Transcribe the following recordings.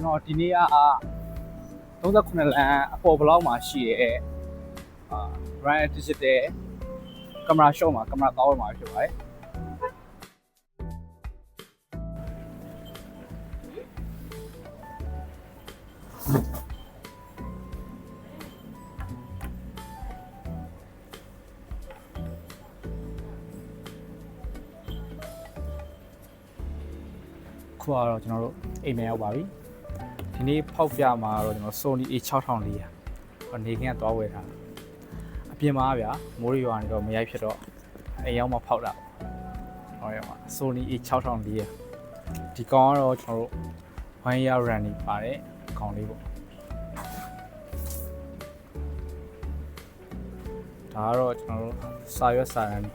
ကျွန်တော်ဒီနေ့က38လမ်းအပေါ်ဘလောက်မှာရှိရဲ့အာ Ryan Digital ကင်မရာရှော့မှာကင်မရာကောင်းမှာဖြစ်ပါတယ်ခုကတော့ကျွန်တော်တို့အိမ်မရောက်ပါပြီ ဒီနေ့ဖောက်ပြမှာတော့ကျွန်တော် Sony A6400 အနေခင်းကသွားဝယ်ထားတာအပြင်မှာဗျာမိုးရွာနေတော့မရိုက်ဖြစ်တော့အိမ်ရောက်မှဖောက်တာဟောရမှာ Sony A6400 ဒီကောင်ကတော့ကျွန်တော်တို့ one year running ပါတဲ့ကောင်လေးပေါ့ဒါကတော့ကျွန်တော်တို့စာရွက်စာတမ်းနေ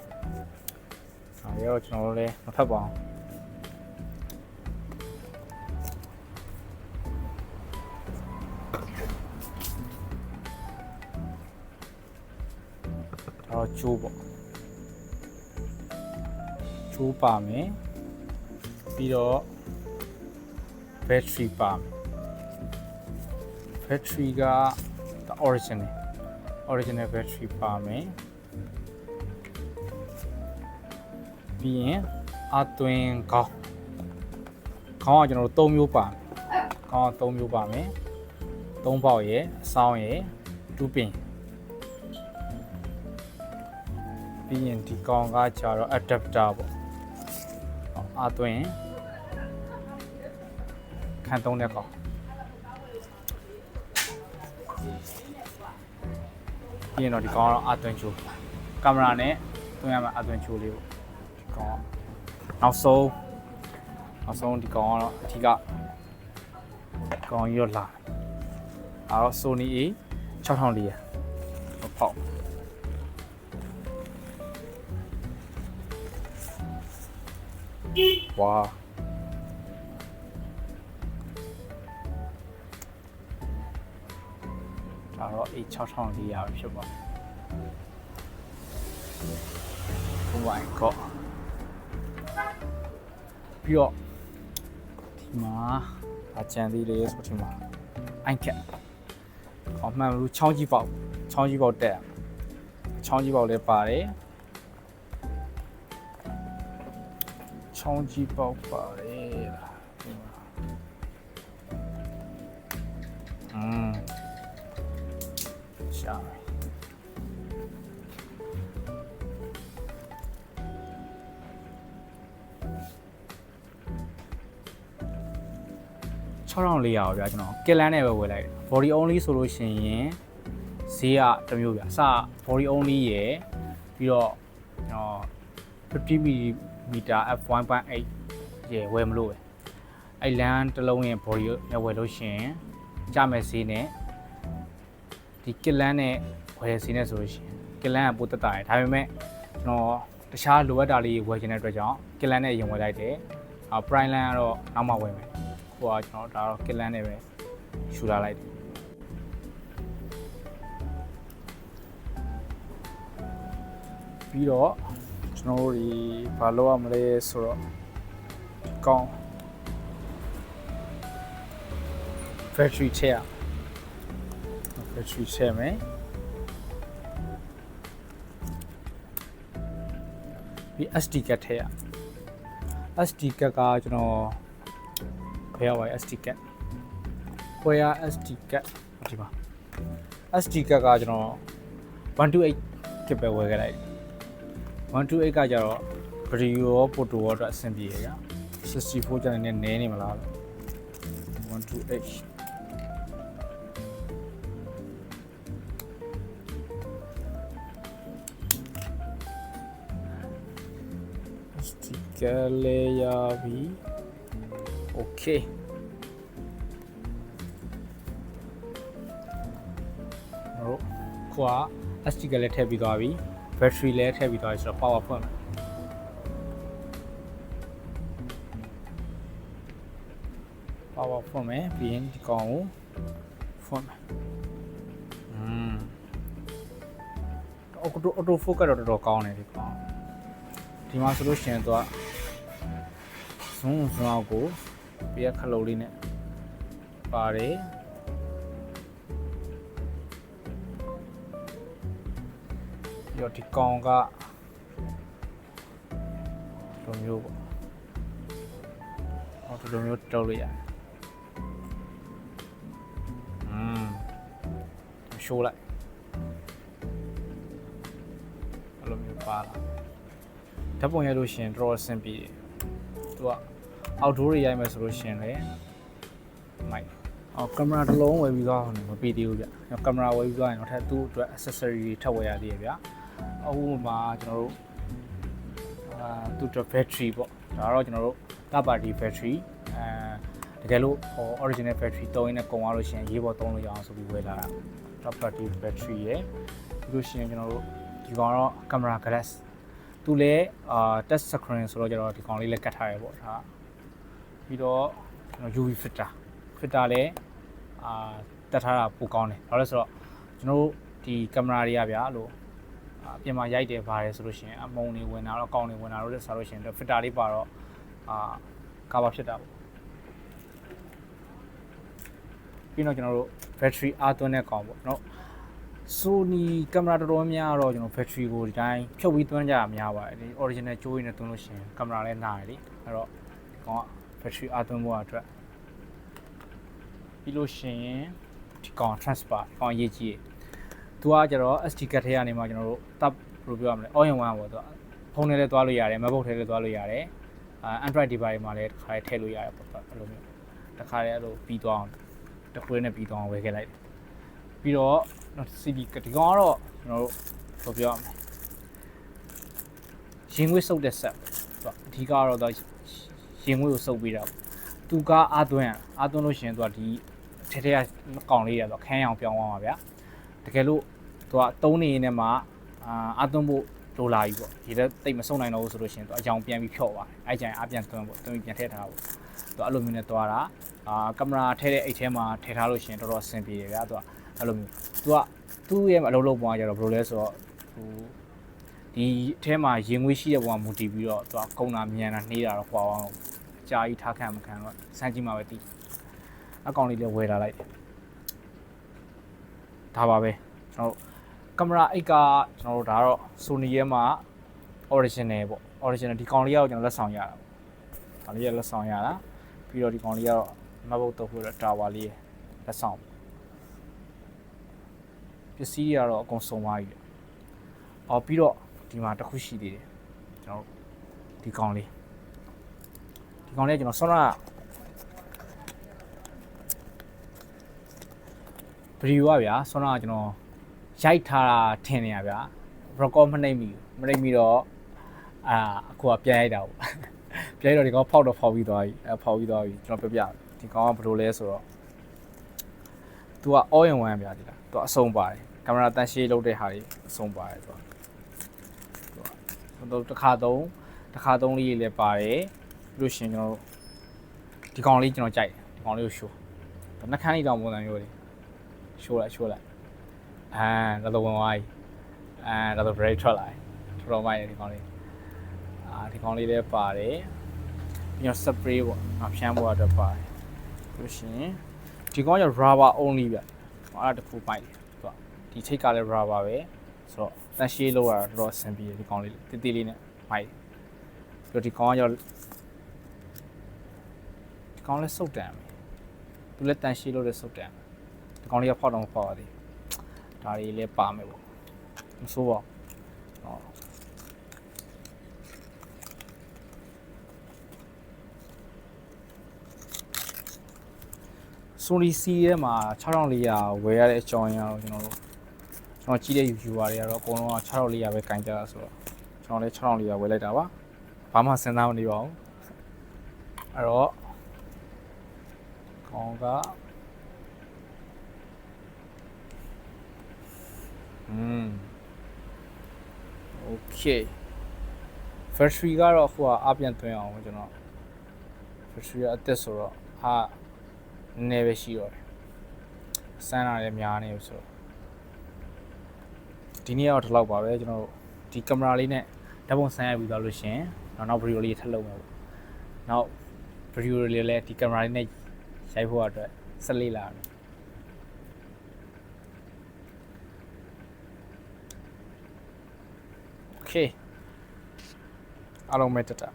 စာရွက်တော့ကျွန်တော်တို့လည်းမဖတ်ပါအော င်တော့ချိုးပေါ့ချိုးပါမယ်ပြီးတော့ battery ပါမယ် battery က original original battery ပါမယ်ပြီးရင်အသွင်ခေါင်းခေါင်းကကျွန်တော်တို့၃မျိုးပါခေါင်းက၃မျိုးပါမယ်၃ပေါက်ရယ်အဆောင်ရယ်တူပင် ပြီးရင်ဒီကောင်ကကြတော့ adapter ပေါ့ဟောအသွင်ခံသုံးတဲ့ကောင်ပြီးရင်တော့ဒီကောင်ကတော့အသွင်ချိုးကင်မရာနဲ့သွင်းရမှာအသွင်ချိုးလေးပေါ့ဒီကောင်ကနောက်ဆုံးနောက်ဆုံးဒီကောင်ကတော့အထီးကကောင်ကြီးတော့လာအဲ့တော့ Sony A 6400ဟုတ်ပေါ့ ဝါဒါတော့ A6400 ရဖြစ်ပါ Oh my god ပြီးတော့ဒီမှာအချန်သေးလေးဆိုဒီမှာ iCat အမှန်လို့ချောင်းကြီးပေါက်ချောင်းကြီးပေါက်တက်ချောင်းကြီးပေါက်လည်းပါတယ် ချောင်းကြီးပေါက်ပါတယ်လားဒီမှာอืมရှာမယ်6400ရအောင်ဗျာကျွန်တော်ကက်လန်နဲ့ပဲဝယ်လိုက်တယ် body only ဆိုလို့ရှိရင်ဈေးကတစ်မျိုးဗျာအစ body only ရယ်ပြီးတော့ကျွန်တော်50 mm f1.8 ရေဝယ်မလို့ပဲအဲ့လမ်းတစ်လုံးရဲ့ body နဲ့ဝယ်လို့ရှိရင်ကြမဲ့ဈေးနဲ့ဒီကစ်လန်းနဲ့ဝယ်ဈေးနဲ့ဆိုလို့ရှိရင်ကစ်လန်းကပိုတက်တာရယ်ဒါပေမဲ့ကျွန်တော်တခြားလိုအပ်တာလေးဝယ်ချင်တဲ့အတွက်ကြောင့်ကစ်လန်းနဲ့ရင်ဝယ်လိုက်တယ်အာ prime line ကတော့နောက်မှဝယ်မယ်ခုကကျွန်တော်ဒါတော့ကစ်လန်းနဲ့ပဲရှူလာလိုက်တယ်ပြီးတော့ ကျွန်တော်တို့ဒီဘာလုပ်ရမလဲဆိုတော့ကောင်း battery ထည့်ရ battery ထည့်မယ်ပြီး SD card ထည့်ရ SD card ကကျွန်တော်ဖယ်ရပါ SD card ဖွယ်ရ SD card ဒီမှာ SD card ကကျွန်တော်128 kit ပဲဝယ်ခဲ့လိုက် 128ကကြတော့ video ရော photo ရောအတွက်အဆင်ပြေရကြ64ကျန်နေနေနေမလား128 sticker လေးရပြီ okay ဟုတ်ခွာ sticker လည်းထည့်ပြီးသွားပြီ battery လည်းထည့်ပြီးသွားပြီဆိုတော့ power ဖွင့်မယ် power ဖွင့်မယ်ပြီးရင်ဒီကောင်ကိုဖွင့်မယ်อืม auto auto focus တော့တော်တော်ကောင်းတယ်ဒီကောင်ဒီမှာဆိုလို့ရှိရင်သူက zoom zoom out ကိုပြရခလုတ်လေးနဲ့ပါတယ် ပြီးတော့ဒီကောင်ကဒီလိုမျိုးပေါ့ဟောဒီလိုမျိုးတုပ်လို့ရတယ်อืมရှိုးလိုက်အဲ့လိုမျိုးပါလာဓာတ်ပုံရိုက်လို့ရှရင်တော်တော်အဆင်ပြေတယ်သူက outdoor တွေရိုက်မယ်ဆိုလို့ရှရင်လေမိုက်အော်ကင်မရာတစ်လုံးဝယ်ပြီးသွားအောင်မပြီးသေးဘူးဗျကင်မရာဝယ်ပြီးသွားရင်တော့ထပ်သူ့အတွက် accessory တွေထပ်ဝယ်ရသေးရဗျ အခုမှကျွန်တော်တို့အာသူ့အတွက် battery ပေါ့ဒါတော့ကျွန်တော်တို့ third party battery အဲတကယ်လို့ဟို original battery သုံးရင်းနဲ့ကုန်သွားလို့ရှိရင်ရေးပေါ်သုံးလို့ရအောင်ဆိုပြီးဝယ်လာတာ third party battery ရယ်ပြီးလို့ရှိရင်ကျွန်တော်တို့ဒီကောင်တော့ camera glass သူလည်းအာ touch screen ဆိုတော့ကျွန်တော်ဒီကောင်လေးလည်းကတ်ထားရပေါ့ဒါပြီးတော့ကျွန်တော် UV filter filter လည်းအာတက်ထားတာပိုကောင်းတယ်ဘာလို့လဲဆိုတော့ကျွန်တော်တို့ဒီကင်မရာတွေကဗျာလို့ အာအပြင်မှာရိုက်တယ်ပါတယ်ဆိုလို့ရှိရင်အမုံတွေဝင်တာတော့ကောင်းတွေဝင်တာတော့လက်စားလို့ရှိရင် filter လေးပါတော့အာကာဗာဖြစ်တာပေါ့ပြီးတော့ကျွန်တော်တို့ battery အားသွင်းတဲ့ကောင်ပေါ့နော် Sony ကင်မရာတော်တော်များများတော့ကျွန်တော် battery ကိုဒီတိုင်းဖြုတ်ပြီးသွင်းကြတာများပါတယ်ဒီ original ကြိုးရင်းနဲ့သွင်းလို့ရှိရင်ကင်မရာလည်းနားတယ်လေအဲ့တော့ဒီကောင်က battery အားသွင်းဖို့အတွက်ပြီးလို့ရှိရင်ဒီကောင် transfer ဒီကောင်အရေးကြီးတယ် သူကကျတော့ SD card ထဲကနေမှကျွန်တော်တို့ tab ဘယ်လိုပြောရမလဲ all in one ပေါ့သူကဖုန်းထဲလည်းသွားလို့ရတယ် MacBook ထဲလည်းသွားလို့ရတယ်အာ Android device မှာလည်းတစ်ခါထည့်လို့ရတယ်ပေါ့အဲ့လိုမျိုးတစ်ခါလည်းအဲ့လိုပြီးသွားအောင်တစ်ခွေးနဲ့ပြီးသွားအောင်ဝယ်ခဲ့လိုက်တယ်ပြီးတော့နော် CD ကဒီကောင်ကတော့ကျွန်တော်တို့ဘယ်လိုပြောရမလဲရင်ငွေစုပ်တဲ့ဆက်သူကအဓိကကတော့သူရင်ငွေကိုစုပ်ပြီးတာပေါ့သူကအာသွင်းအာသွင်းလို့ရှိရင်သူကဒီထဲထဲကကောင်လေးရတော့ခန်းရောင်ပြောင်းသွားမှာဗျာတကယ်လို့ သူကသုံးနေနေမှာအာအာသွင်းဖို့လိုလာပြီပေါ့ဒီတော့တိတ်မစုံနိုင်တော့ဘူးဆိုလို့ရှိရင်သူအကြောင်ပြန်ပြီးဖြော့သွားတယ်အဲ့ကြရင်အပြန်သွင်းပေါ့သွင်းပြီးပြန်ထည့်ထားပေါ့သူအဲ့လိုမျိုးနဲ့သွားတာအာကင်မရာထည့်တဲ့အိတ်ထဲမှာထည့်ထားလို့ရှိရင်တော်တော်အဆင်ပြေတယ်ဗျာသူကအဲ့လိုမျိုး तू ကသူ့ရဲ့အလုပ်လုပ်ပုံကကြတော့ဘယ်လိုလဲဆိုတော့ဟိုဒီအထဲမှာရင်ငွေရှိတဲ့ပုံကမူတည်ပြီးတော့ तू ကကုံတာမြန်တာနှေးတာတော့ဟွာအောင်အကြာကြီးထားခံမခံတော့စမ်းကြည့်မှပဲသိအကောင်လေးလည်းဝယ်လာလိုက်တယ်ဒါပါပဲကျွန်တော်တို့ ကင်မရာအိတ်ကကျွန်တော်တို့ဒါတော့ Sony ရဲ့မှာ original ပေါ့ original ဒီကောင်လေးကတော့ကျွန်တော်လက်ဆောင်ရတာပေါ့ဒါလေးကလက်ဆောင်ရတာပြီးတော့ဒီကောင်လေးကတော့ MacBook တော့ဖို့တာဝါလေးလက်ဆောင်ပစ္စည်းတွေကတော့အကုန်စုံသွားပြီ။အော်ပြီးတော့ဒီမှာတစ်ခုရှိသေးတယ်။ကျွန်တော်တို့ဒီကောင်လေးဒီကောင်လေးကကျွန်တော်ဆောနာဗီဒီယိုကဗျာဆောနာကကျွန်တော် ရိုက်ထားတာထင်နေရဗျာ record မနှိမ့်မိဘူးမနှိမ့်မိတော့အာအခုကပြန်ရိုက်တာပေါ့ပြန်ရိုက်တော့ဒီကောင်ဖောက်တော့ဖောက်ပြီးသွားပြီအဲဖောက်ပြီးသွားပြီကျွန်တော်ပြပြဒီကောင်ကဘယ်လိုလဲဆိုတော့ तू က all in one ဗျာဒီလား तू အဆုံးပါတယ်ကင်မရာတန်ရှင်းလုပ်တဲ့ဟာတွေအဆုံးပါတယ် तू သူတို့တစ်ခါသုံးတစ်ခါသုံးလေးလည်းပါတယ်ပြီးလို့ရှရင်ကျွန်တော်တို့ဒီကောင်လေးကျွန်တော်ကြိုက်တယ်ဒီကောင်လေးကိုရှိုးနှက်ခမ်းလေးတောင်ပုံစံမျိုးလေးရှိုးလိုက်ရှိုးလိုက် အာဒါတော့ဝင်သွားပြီအာဒါတော့ break ထွက်လာတယ်တော်တော်မိုက်တယ်ဒီကောင်လေးအာဒီကောင်လေးလည်းပါတယ်ပြီးတော့ spray ပေါ့အဖြန်းပေါ်အတွက်ပါတယ်ပြီးလို့ရှရင်ဒီကောင်က rubber only ဗျအဲ့ဒါတစ်ခုပိုက်တယ်သူကဒီချိတ်ကလည်း rubber ပဲဆိုတော့တန်ရှင်းလို့ရတာတော်တော်အဆင်ပြေတယ်ဒီကောင်လေးတိတိလေးနဲ့မိုက်ပြီးတော့ဒီကောင်ကရောဒီကောင်လည်းစုတ်တန်မယ်သူလည်းတန်ရှင်းလို့လည်းစုတ်တန်ဒီကောင်လေးကဖောက်တော့မဖောက်ပါသေး ဒါတွေလည်းပါမယ်ပေါ့မဆိုးပါဘူးဟော Sony C ထဲမှာ6400ဝယ်ရတဲ့အကြောင်းအရာတော့ကျွန်တော်တို့ကျွန်တော်ကြည့်တဲ့ viewer တွေကတော့အကုန်လုံးက6400ပဲကင်ကြတာဆိုတော့ကျွန်တော်လည်း6400ဝယ်လိုက်တာပါဘာမှစဉ်းစားမနေပါဘူးအဲ့တော့ခေါင်းက อืม okay factory ကတော့ဟိုကအပြန်သွင်းအောင်ကျွန်တော် factory ကအသက်ဆိုတော့ဟာ နည်းနည်းပဲရှိတော့တယ်စမ်းတာလည်းများနေပြီဆိုတော့ဒီနေ့တော့ဒီလောက်ပါပဲကျွန်တော်တို့ဒီကင်မရာလေးနဲ့ဓာတ်ပုံဆန်းရပြီးသွားလို့ရှရင်နောက်နောက်ဗီဒီယိုလေးထပ်လုပ်မယ်ပေါ့နောက်ဗီဒီယိုလေးလည်းဒီကင်မရာလေးနဲ့ရိုက်ဖို့အတွက် 14လာတယ်โอ အားလုံးပဲတက်တာ